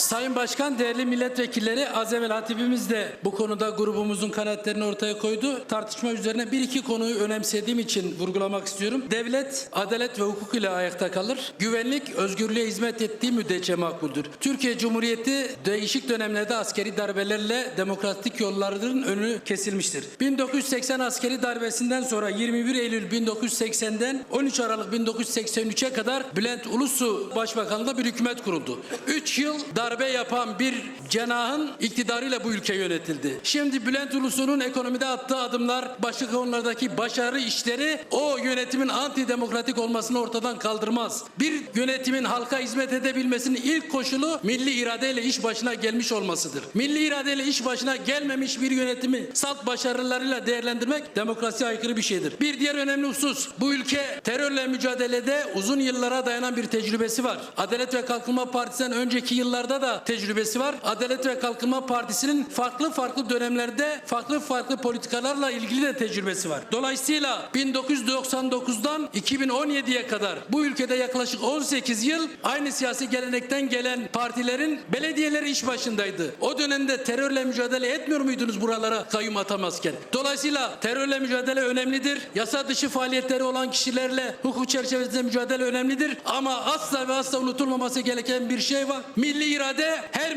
Sayın Başkan, değerli milletvekilleri az evvel hatibimiz de bu konuda grubumuzun kanaatlerini ortaya koydu. Tartışma üzerine bir iki konuyu önemsediğim için vurgulamak istiyorum. Devlet, adalet ve hukuk ile ayakta kalır. Güvenlik, özgürlüğe hizmet ettiği müddetçe makbuldür. Türkiye Cumhuriyeti değişik dönemlerde askeri darbelerle demokratik yolların önü kesilmiştir. 1980 askeri darbesinden sonra 21 Eylül 1980'den 13 Aralık 1983'e kadar Bülent Ulusu Başbakanlığında bir hükümet kuruldu. 3 yıl darbe yapan bir cenahın iktidarıyla bu ülke yönetildi. Şimdi Bülent Ulusu'nun ekonomide attığı adımlar, başka konulardaki başarı işleri o yönetimin antidemokratik olmasını ortadan kaldırmaz. Bir yönetimin halka hizmet edebilmesinin ilk koşulu milli iradeyle iş başına gelmiş olmasıdır. Milli iradeyle iş başına gelmemiş bir yönetimi salt başarılarıyla değerlendirmek demokrasiye aykırı bir şeydir. Bir diğer önemli husus bu ülke terörle mücadelede uzun yıllara dayanan bir tecrübesi var. Adalet ve Kalkınma Partisi'nden önceki yıllarda da tecrübesi var. Adalet ve Kalkınma Partisi'nin farklı farklı dönemlerde farklı farklı politikalarla ilgili de tecrübesi var. Dolayısıyla 1999'dan 2017'ye kadar bu ülkede yaklaşık 18 yıl aynı siyasi gelenekten gelen partilerin belediyeleri iş başındaydı. O dönemde terörle mücadele etmiyor muydunuz buralara kayyum atamazken? Dolayısıyla terörle mücadele önemlidir. Yasa dışı faaliyetleri olan kişilerle hukuk çerçevesinde mücadele önemlidir. Ama asla ve asla unutulmaması gereken bir şey var. Milli irade her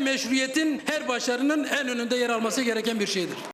meşruiyetin, her başarının en önünde yer alması gereken bir şeydir.